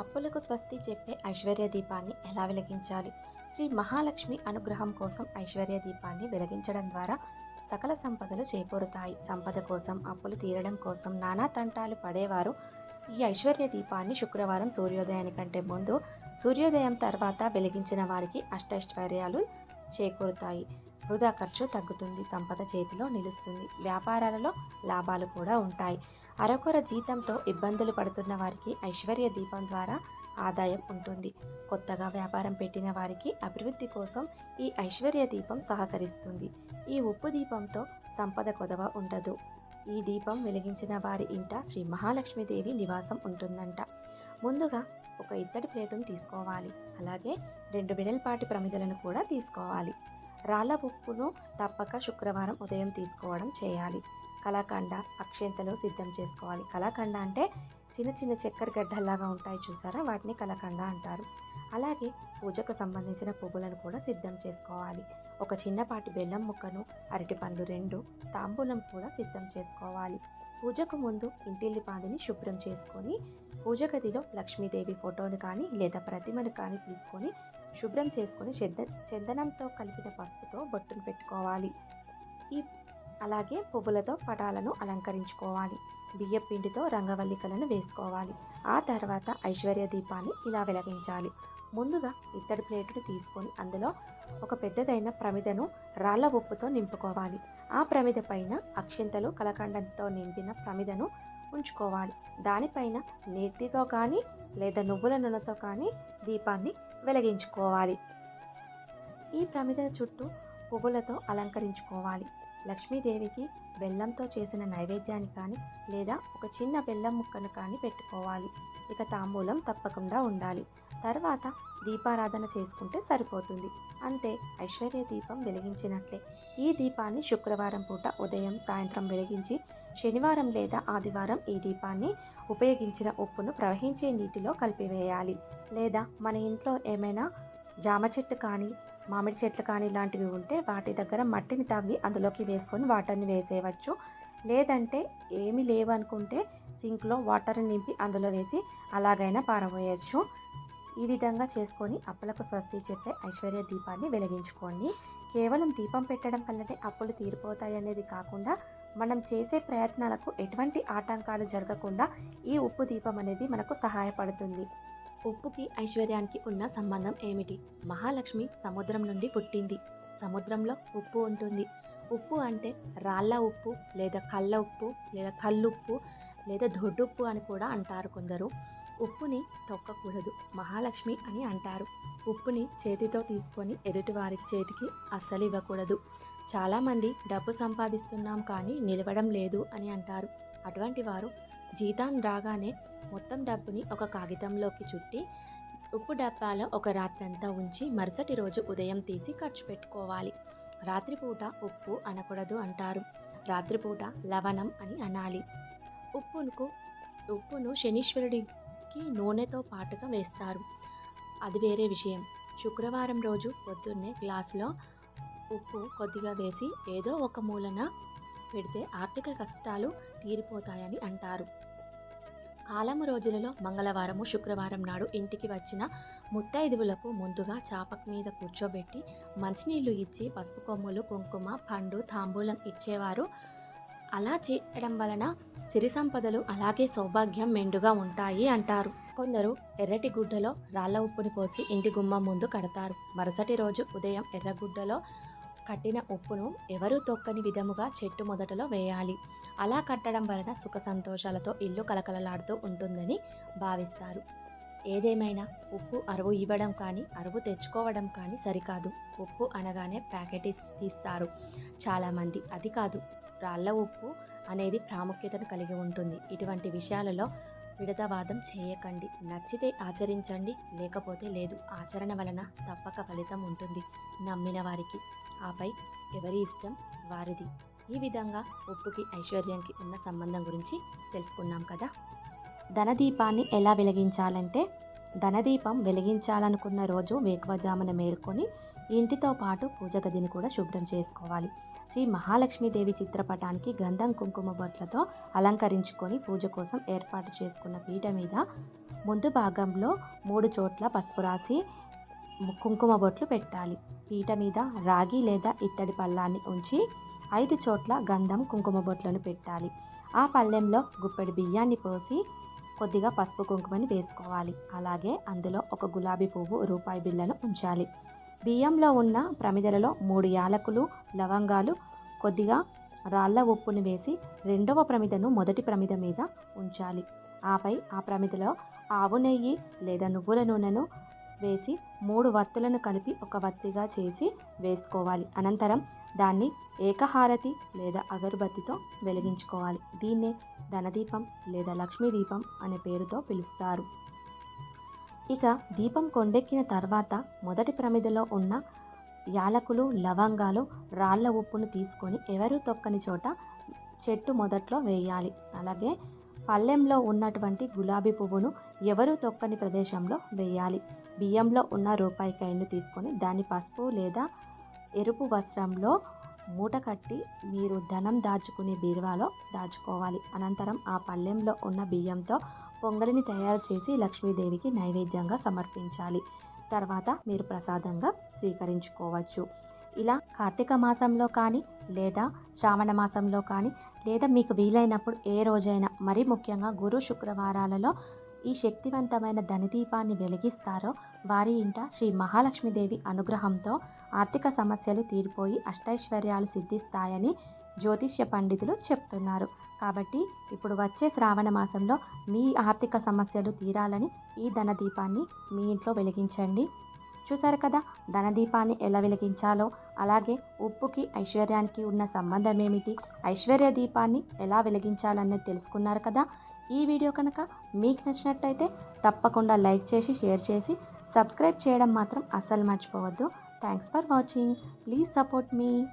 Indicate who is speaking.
Speaker 1: అప్పులకు స్వస్తి చెప్పే ఐశ్వర్య దీపాన్ని ఎలా వెలిగించాలి? శ్రీ మహాలక్ష్మి అనుగ్రహం కోసం ఐశ్వర్య దీపాన్ని వెలిగించడం ద్వారా సకల సంపదలు చేకూరుతాయి. సంపద కోసం అప్పులు తీరడం కోసం నానా తంటాలు పడేవారు. ఈ ఐశ్వర్య దీపాన్ని శుక్రవారం సూర్యోదయానికంటే ముందు సూర్యోదయం తర్వాత వెలిగించిన వారికి అష్టైశ్వర్యాలు చేకూరుతాయి. వృధా ఖర్చు తగ్గుతుంది సంపద చేతిలో నిలుస్తుంది. వ్యాపారాలలో లాభాలు కూడా ఉంటాయి. అరకొర జీతంతో ఇబ్బందులు పడుతున్న వారికి ఐశ్వర్య దీపం ద్వారా ఆదాయం ఉంటుంది. కొత్తగా వ్యాపారం పెట్టిన వారికి అభివృద్ధి కోసం ఈ ఐశ్వర్య దీపం సహకరిస్తుంది. ఈ ఉప్పు దీపంతో సంపద కొదవ ఉండదు. ఈ దీపం వెలిగించిన వారి ఇంట శ్రీ మహాలక్ష్మీదేవి నివాసం ఉంటుందంట. ముందుగా ఒక ఇత్తడి ప్లేటును తీసుకోవాలి. అలాగే రెండు బిడల్పాటి ప్రమిదలను కూడా తీసుకోవాలి. రాళ్ళ ఉప్పును తప్పక శుక్రవారం ఉదయం తీసుకోవడం చేయాలి. కళాఖండ అక్షంతలు సిద్ధం చేసుకోవాలి. కళాఖండ అంటే చిన్న చిన్న చక్కెర గడ్డల్లాగా ఉంటాయి చూసారా? వాటిని కలకండ అంటారు. అలాగే పూజకు సంబంధించిన పువ్వులను కూడా సిద్ధం చేసుకోవాలి. ఒక చిన్నపాటి బెల్లం ముక్కను అరటి పండ్లు రెండు తాంబూలం కూడా సిద్ధం చేసుకోవాలి. పూజకు ముందు ఇంటిల్లిపాదిని శుభ్రం చేసుకొని పూజ గదిలో లక్ష్మీదేవి ఫోటోను కానీ లేదా ప్రతిమను కానీ తీసుకొని శుభ్రం చేసుకొని చెద్ద చందనంతో కలిపిన పసుపుతో బొట్టును పెట్టుకోవాలి. ఈ అలాగే పువ్వులతో పటాలను అలంకరించుకోవాలి. బియ్యం పిండితో రంగవల్లికలను వేసుకోవాలి. ఆ తర్వాత ఐశ్వర్య దీపాన్ని ఇలా వెలిగించాలి. ముందుగా ఇత్తడి ప్లేటును తీసుకొని అందులో ఒక పెద్దదైన ప్రమిదను రాళ్ళ ఉప్పుతో నింపుకోవాలి. ఆ ప్రమిద పైన అక్షింతలు కలకండంతో నింపిన ప్రమిదను ఉంచుకోవాలి. దానిపైన నేతితో కానీ లేదా నువ్వుల నూనెతో కానీ దీపాన్ని వెలిగించుకోవాలి. ఈ ప్రమిద చుట్టూ పువ్వులతో అలంకరించుకోవాలి. లక్ష్మీదేవికి బెల్లంతో చేసిన నైవేద్యాన్ని కానీ లేదా ఒక చిన్న బెల్లం ముక్కను కానీ పెట్టుకోవాలి. ఇక తాంబూలం తప్పకుండా ఉండాలి. తర్వాత దీపారాధన చేసుకుంటే సరిపోతుంది. అంతే ఐశ్వర్య దీపం వెలిగించినట్లే. ఈ దీపాన్ని శుక్రవారం పూట ఉదయం సాయంత్రం వెలిగించి శనివారం లేదా ఆదివారం ఈ దీపాన్ని ఉపయోగించిన ఉప్పును ప్రవహించే నీటిలో కలిపివేయాలి. లేదా మన ఇంట్లో ఏమైనా జామ చెట్టు కానీ మామిడి చెట్లు కానీ ఇలాంటివి ఉంటే వాటి దగ్గర మట్టిని తవ్వి అందులోకి వేసుకొని వాటర్ని వేసేయవచ్చు. లేదంటే ఏమీ లేవనుకుంటే సింక్లో వాటర్ నింపి అందులో వేసి అలాగైనా పారబోయచ్చు. ఈ విధంగా చేసుకొని అప్పులకు స్వస్తి చెప్పే ఐశ్వర్య దీపాన్ని వెలిగించుకోండి. కేవలం దీపం పెట్టడం వల్లనే అప్పులు తీరిపోతాయి అనేది కాకుండా మనం చేసే ప్రయత్నాలకు ఎటువంటి ఆటంకాలు జరగకుండా ఈ ఉప్పు దీపం అనేది మనకు సహాయపడుతుంది. ఉప్పుకి ఐశ్వర్యానికి ఉన్న సంబంధం ఏమిటి? మహాలక్ష్మి సముద్రం నుండి పుట్టింది. సముద్రంలో ఉప్పు ఉంటుంది. ఉప్పు అంటే రాళ్ళ ఉప్పు లేదా కళ్ళ ఉప్పు లేదా కల్లుప్పు లేదా దొడ్డుప్పు అని కూడా అంటారు కొందరు. ఉప్పుని తొక్కకూడదు మహాలక్ష్మి అని అంటారు. ఉప్పుని చేతితో తీసుకొని ఎదుటివారి చేతికి అస్సలు ఇవ్వకూడదు చాలామంది డబ్బు సంపాదిస్తున్నాం కానీ నిలవడం లేదు అని అంటారు. అటువంటి వారు జీతం రాగానే మొత్తం డబ్బుని ఒక కాగితంలోకి చుట్టి ఉప్పు డబ్బాలో ఒక రాత్రంతా ఉంచి మరుసటి రోజు ఉదయం తీసి ఖర్చు పెట్టుకోవాలి. రాత్రిపూట ఉప్పు అనకూడదు అంటారు. రాత్రిపూట లవణం అని అనాలి. ఉప్పును ఉప్పును శనీశ్వరుడికి నూనెతో పాటుగా వేస్తారు. అది వేరే విషయం. శుక్రవారం రోజు పొద్దున్నే గ్లాసులో ఉప్పు కొద్దిగా వేసి ఏదో ఒక మూలన పెడితే ఆర్థిక కష్టాలు తీరిపోతాయని అంటారు. కాలము రోజులలో మంగళవారము శుక్రవారం నాడు ఇంటికి వచ్చిన ముత్తైదువులకు ముందుగా చాపక మీద కూర్చోబెట్టి మంచినీళ్ళు ఇచ్చి పసుపు కొమ్ములు కుంకుమ పండు తాంబూలం ఇచ్చేవారు. అలా చేయడం వలన సిరి సంపదలు అలాగే సౌభాగ్యం మెండుగా ఉంటాయి అంటారు. కొందరు ఎర్రటి గుడ్డలో రాళ్ళ ఉప్పుని పోసి ఇంటి గుమ్మం ముందు కడతారు. మరుసటి రోజు ఉదయం ఎర్రగుడ్డలో కట్టిన ఉప్పును ఎవరూ తొక్కని విధముగా చెట్టు మొదటలో వేయాలి. అలా కట్టడం వలన సుఖ సంతోషాలతో ఇల్లు కలకలలాడుతూ ఉంటుందని భావిస్తారు. ఏదేమైనా ఉప్పు అరువు ఇవ్వడం కానీ అరువు తెచ్చుకోవడం కానీ సరికాదు. ఉప్పు అనగానే ప్యాకెట్ తీస్తారు చాలామంది. అది కాదు రాళ్ళ ఉప్పు అనేది ప్రాముఖ్యతను కలిగి ఉంటుంది. ఇటువంటి విషయాలలో విడతవాదం చేయకండి. నచ్చితే ఆచరించండి లేకపోతే లేదు. ఆచరణ వలన తప్పక ఫలితం ఉంటుంది. నమ్మిన వారికి. ఆపై ఎవరి ఇష్టం వారిది. ఈ విధంగా ఉప్పుకి ఐశ్వర్యానికి ఉన్న సంబంధం గురించి తెలుసుకున్నాం కదా. ధనదీపాన్ని ఎలా వెలిగించాలంటే ధనదీపం వెలిగించాలనుకున్న రోజు వేకువజామున మేల్కొని ఇంటితో పాటు పూజ గదిని కూడా శుభ్రం చేసుకోవాలి. శ్రీ మహాలక్ష్మీదేవి చిత్రపటానికి గంధం కుంకుమ బొట్లతో అలంకరించుకొని పూజ కోసం ఏర్పాటు చేసుకున్న పీట మీద ముందు భాగంలో మూడు చోట్ల పసుపు రాసి కుంకుమ బొట్లు పెట్టాలి. పీట మీద రాగి లేదా ఇత్తడి పళ్ళాన్ని ఉంచి ఐదు చోట్ల గంధం కుంకుమ బొట్లను పెట్టాలి. ఆ పళ్ళెంలో గుప్పెడు బియ్యాన్ని పోసి కొద్దిగా పసుపు కుంకుమని వేసుకోవాలి. అలాగే అందులో ఒక గులాబీ పువ్వు రూపాయి బిళ్ళను ఉంచాలి. బియ్యంలో ఉన్న ప్రమిదలలో మూడు యాలకులు లవంగాలు కొద్దిగా రాళ్ళ ఉప్పును వేసి రెండవ ప్రమిదను మొదటి ప్రమిద మీద ఉంచాలి. ఆపై ఆ ప్రమిదలో ఆవు నెయ్యి లేదా నువ్వుల నూనెను వేసి మూడు వత్తులను కలిపి ఒక వత్తిగా చేసి వేసుకోవాలి. అనంతరం దాన్ని ఏకహారతి లేదా అగరుబత్తితో వెలిగించుకోవాలి. దీన్నే ధనదీపం లేదా లక్ష్మీ దీపం అనే పేరుతో పిలుస్తారు. ఇక దీపం కొండెక్కిన తర్వాత మొదటి ప్రమిదలో ఉన్న యాలకులు లవంగాలు రాళ్ళ ఉప్పును తీసుకొని ఎవరు తొక్కని చోట చెట్టు మొదట్లో వేయాలి. అలాగే పళ్ళెంలో ఉన్నటువంటి గులాబీ పువ్వును ఎవరు తొక్కని ప్రదేశంలో వేయాలి? బియ్యంలో ఉన్న రూపాయి కాయను తీసుకొని దాని పసుపు లేదా ఎరుపు వస్త్రంలో మూట కట్టి మీరు ధనం దాచుకునే బీరువాలో దాచుకోవాలి. అనంతరం ఆ పళ్ళెంలో ఉన్న బియ్యంతో పొంగలిని తయారు చేసి లక్ష్మీదేవికి నైవేద్యంగా సమర్పించాలి. తర్వాత మీరు ప్రసాదంగా స్వీకరించుకోవచ్చు. ఇలా కార్తీక మాసంలో కానీ లేదా శ్రావణ మాసంలో కానీ లేదా మీకు వీలైనప్పుడు ఏ రోజైనా మరీ ముఖ్యంగా గురు శుక్రవారాలలో ఈ శక్తివంతమైన ధనదీపాన్ని వెలిగిస్తారో వారి ఇంట శ్రీ మహాలక్ష్మీదేవి అనుగ్రహంతో ఆర్థిక సమస్యలు తీరిపోయి అష్టైశ్వర్యాలు సిద్ధిస్తాయని జ్యోతిష్య పండితులు చెప్తున్నారు. కాబట్టి ఇప్పుడు వచ్చే శ్రావణ మాసంలో మీ ఆర్థిక సమస్యలు తీరాలని ఈ ధనదీపాన్ని మీ ఇంట్లో వెలిగించండి. చూసారు కదా ధనదీపాన్ని ఎలా వెలిగించాలో? అలాగే ఉప్పుకి ఐశ్వర్యానికి ఉన్న సంబంధం ఏమిటి ఐశ్వర్య దీపాన్ని ఎలా వెలిగించాలనేది తెలుసుకున్నారు కదా? ఈ వీడియో కనుక మీకు నచ్చినట్టయితే తప్పకుండా లైక్ చేసి షేర్ చేసి సబ్స్క్రైబ్ చేయడం మాత్రం అస్సలు మర్చిపోవద్దు. Thanks for watching. Please support me.